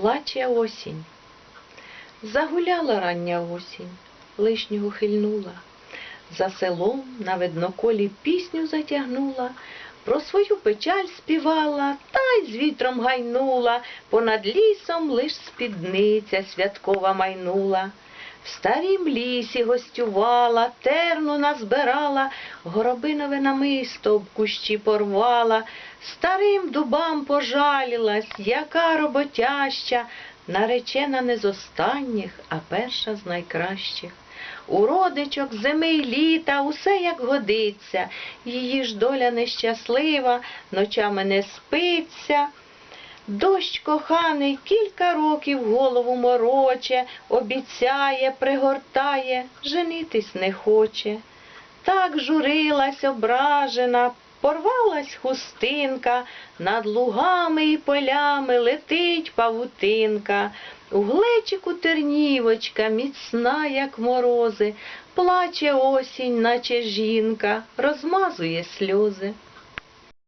плаче осінь. Загуляла рання осінь, лишнього хильнула, за селом на видноколі пісню затягнула, про свою печаль співала, та й з вітром гайнула, понад лісом лиш спідниця святкова майнула. В старім лісі гостювала, терну назбирала, горобинове намисто об кущі порвала, старим дубам пожалілась, яка роботяща, наречена не з останніх, а перша з найкращих. У родичок зими й літа усе як годиться, її ж доля нещаслива, ночами не спиться. Дощ коханий кілька років голову мороче, обіцяє, пригортає, женитись не хоче. Так журилась ображена, порвалась хустинка, над лугами і полями летить павутинка. У глечику тернівочка, міцна, як морози, плаче осінь, наче жінка, розмазує сльози.